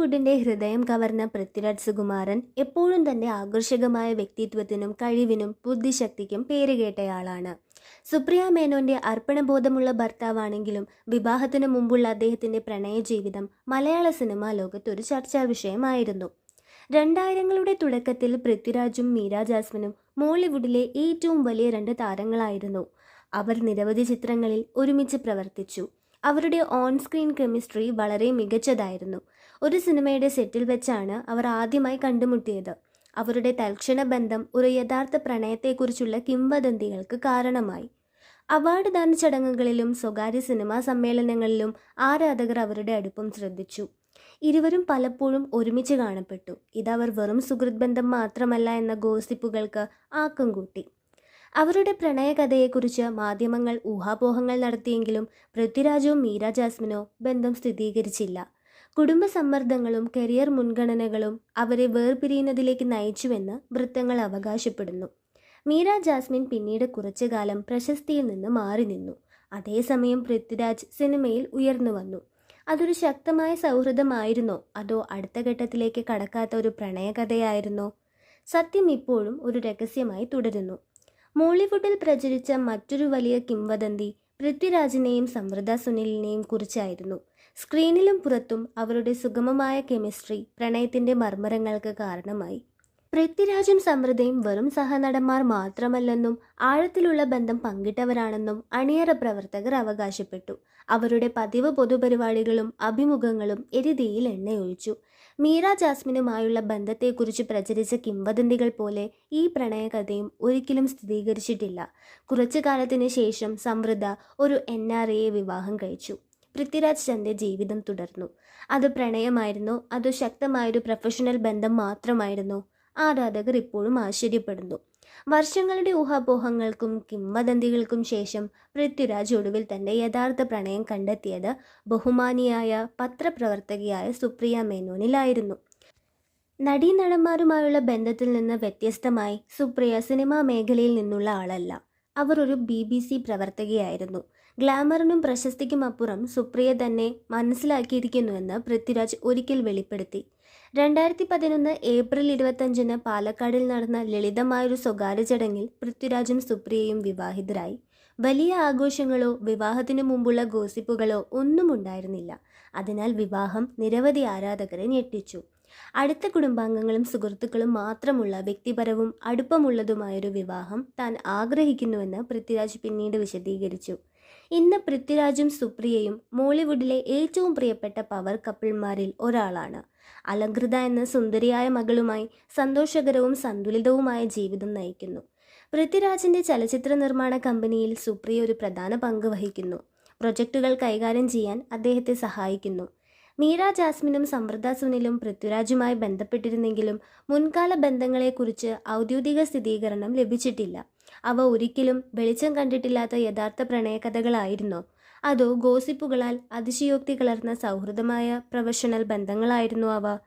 മോളിവുഡിന്റെ ഹൃദയം കവർന്ന പൃഥ്വിരാജ് സുകുമാരൻ എപ്പോഴും തന്റെ ആകർഷകമായ വ്യക്തിത്വത്തിനും കഴിവിനും ബുദ്ധിശക്തിക്കും പേരുകേട്ടയാളാണ് സുപ്രിയ മേനോന്റെ അർപ്പണബോധമുള്ള ഭർത്താവാണെങ്കിലും വിവാഹത്തിനു മുമ്പുള്ള അദ്ദേഹത്തിന്റെ പ്രണയ ജീവിതം മലയാള സിനിമാ ലോകത്ത് ഒരു ചർച്ചാ വിഷയമായിരുന്നു. രണ്ടായിരങ്ങളുടെ തുടക്കത്തിൽ പൃഥ്വിരാജും മീര ജാസ്മിനും മോളിവുഡിലെ ഏറ്റവും വലിയ രണ്ട് താരങ്ങളായിരുന്നു. അവർ നിരവധി ചിത്രങ്ങളിൽ ഒരുമിച്ച് പ്രവർത്തിച്ചു. അവരുടെ ഓൺ സ്ക്രീൻ കെമിസ്ട്രി വളരെ മികച്ചതായിരുന്നു. ഒരു സിനിമയുടെ സെറ്റിൽ വെച്ചാണ് അവർ ആദ്യമായി കണ്ടുമുട്ടിയത്. അവരുടെ തൽക്ഷണ ബന്ധം ഒരു യഥാർത്ഥ പ്രണയത്തെക്കുറിച്ചുള്ള കിംവദന്തികൾക്ക് കാരണമായി. അവാർഡ് ദാന ചടങ്ങുകളിലും സ്വകാര്യ സിനിമാ സമ്മേളനങ്ങളിലും ആരാധകർ അവരുടെ അടുപ്പം ശ്രദ്ധിച്ചു. ഇരുവരും പലപ്പോഴും ഒരുമിച്ച് കാണപ്പെട്ടു. ഇതവർ വെറും സുഹൃത് ബന്ധം മാത്രമല്ല എന്ന ഗോസിപ്പുകൾക്ക് ആക്കം കൂട്ടി. അവരുടെ പ്രണയകഥയെക്കുറിച്ച് മാധ്യമങ്ങൾ ഊഹാപോഹങ്ങൾ നടത്തിയെങ്കിലും പൃഥ്വിരാജോ മീര ജാസ്മിനോ ബന്ധം സ്ഥിരീകരിച്ചില്ല. കുടുംബ സമ്മർദ്ദങ്ങളും കരിയർ മുൻഗണനകളും അവരെ വേർപിരിയുന്നതിലേക്ക് നയിച്ചുവെന്ന് വൃത്തങ്ങൾ അവകാശപ്പെടുന്നു. മീര ജാസ്മിൻ പിന്നീട് കുറച്ചു കാലം പ്രശസ്തിയിൽ നിന്ന് മാറി നിന്നു. അതേസമയം പൃഥ്വിരാജ് സിനിമയിൽ ഉയർന്നു വന്നു. അതൊരു ശക്തമായ സൗഹൃദമായിരുന്നോ? അതോ അടുത്ത ഘട്ടത്തിലേക്ക് കടക്കാത്ത ഒരു പ്രണയകഥയായിരുന്നോ? സത്യം ഇപ്പോഴും ഒരു രഹസ്യമായി തുടരുന്നു. മോളിവുഡിൽ പ്രചരിച്ച മറ്റൊരു വലിയ കിംവദന്തി പൃഥ്വിരാജിനെയും സമൃദ്ധ സുനിലിനെയും കുറിച്ചായിരുന്നു. സ്ക്രീനിലും പുറത്തും അവരുടെ സുഗമമായ കെമിസ്ട്രി പ്രണയത്തിന്റെ മർമ്മരങ്ങൾക്ക് കാരണമായി. പൃഥ്വിരാജും സമൃദ്ധയും വെറും സഹനടന്മാർ മാത്രമല്ലെന്നും ആഴത്തിലുള്ള ബന്ധം പങ്കിട്ടവരാണെന്നും അണിയറ പ്രവർത്തകർ അവകാശപ്പെട്ടു. അവരുടെ പതിവ് പൊതുപരിപാടികളും അഭിമുഖങ്ങളും എരുതിയിൽ എണ്ണയൊഴിച്ചു. മീര ജാസ്മിനുമായുള്ള ബന്ധത്തെക്കുറിച്ച് പ്രചരിച്ച കിംവദന്തികൾ പോലെ ഈ പ്രണയകഥയും ഒരിക്കലും സ്ഥിരീകരിച്ചിട്ടില്ല. കുറച്ചു കാലത്തിന് ശേഷം സമൃദ്ധ ഒരു എൻ ആർ എയെ വിവാഹം കഴിച്ചു. പൃഥ്വിരാജ് തന്റെ ജീവിതം തുടർന്നു. അത് പ്രണയമായിരുന്നു. അതോ ശക്തമായൊരു പ്രൊഫഷണൽ ബന്ധം മാത്രമായിരുന്നോ. ആരാധകർ ഇപ്പോഴും ആശ്ചര്യപ്പെടുന്നു. വർഷങ്ങളുടെ ഊഹാപോഹങ്ങൾക്കും കിംവദന്തികൾക്കും ശേഷം പൃഥ്വിരാജ് ഒടുവിൽ തന്റെ യഥാർത്ഥ പ്രണയം കണ്ടെത്തിയത് ബഹുമാനിയായ പത്രപ്രവർത്തകയായ സുപ്രിയ മേനോനിലായിരുന്നു. നടീനടന്മാരുമായുള്ള ബന്ധത്തിൽ നിന്ന് വ്യത്യസ്തമായി സുപ്രിയ സിനിമാ മേഖലയിൽ നിന്നുള്ള ആളല്ല. അവർ ഒരു ബി ബി സി പ്രവർത്തകയായിരുന്നു. ഗ്ലാമറിനും പ്രശസ്തിക്കും അപ്പുറം സുപ്രിയ തന്നെ മനസ്സിലാക്കിയിരിക്കുന്നുവെന്ന് പൃഥ്വിരാജ് ഒരിക്കൽ വെളിപ്പെടുത്തി. രണ്ടായിരത്തി പതിനൊന്ന് ഏപ്രിൽ ഇരുപത്തഞ്ചിന് പാലക്കാടിൽ നടന്ന ലളിതമായൊരു സ്വകാര്യ ചടങ്ങിൽ പൃഥ്വിരാജും സുപ്രിയയും വിവാഹിതരായി. വലിയ ആഘോഷങ്ങളോ വിവാഹത്തിനു മുമ്പുള്ള ഗോസിപ്പുകളോ ഒന്നും ഉണ്ടായിരുന്നില്ല അതിനാൽ വിവാഹം നിരവധി ആരാധകരെ ഞെട്ടിച്ചു. അടുത്ത കുടുംബാംഗങ്ങളും സുഹൃത്തുക്കളും മാത്രമുള്ള വ്യക്തിപരവും അടുപ്പമുള്ളതുമായൊരു വിവാഹം താൻ ആഗ്രഹിക്കുന്നുവെന്ന് പൃഥ്വിരാജ് പിന്നീട് വിശദീകരിച്ചു. ഇന്ന് പൃഥ്വിരാജും സുപ്രിയയും മോളിവുഡിലെ ഏറ്റവും പ്രിയപ്പെട്ട പവർ കപ്പിൾമാരിൽ ഒരാളാണ്. അലങ്കൃത എന്ന സുന്ദരിയായ മകളുമായി സന്തോഷകരവും സന്തുലിതവുമായ ജീവിതം നയിക്കുന്നു. പൃഥ്വിരാജിന്റെ ചലച്ചിത്ര നിർമ്മാണ കമ്പനിയിൽ സുപ്രിയ ഒരു പ്രധാന പങ്ക് വഹിക്കുന്നു. പ്രൊജക്ടുകൾ കൈകാര്യം ചെയ്യാൻ അദ്ദേഹത്തെ സഹായിക്കുന്നു. മീര ജാസ്മിനും സമൃദ്ധ സുനിലും പൃഥ്വിരാജുമായി ബന്ധപ്പെട്ടിരുന്നെങ്കിലും മുൻകാല ബന്ധങ്ങളെക്കുറിച്ച് ഔദ്യോഗിക സ്ഥിരീകരണം ലഭിച്ചിട്ടില്ല. അവ ഒരിക്കലും വെളിച്ചം കണ്ടിട്ടില്ലാത്ത യഥാർത്ഥ പ്രണയകഥകളായിരുന്നോ? അതോ ഗോസിപ്പുകളാൽ അതിശയോക്തി കലർന്ന സൗഹൃദമായ പ്രൊഫഷണൽ ബന്ധങ്ങളായിരുന്നോ അവ?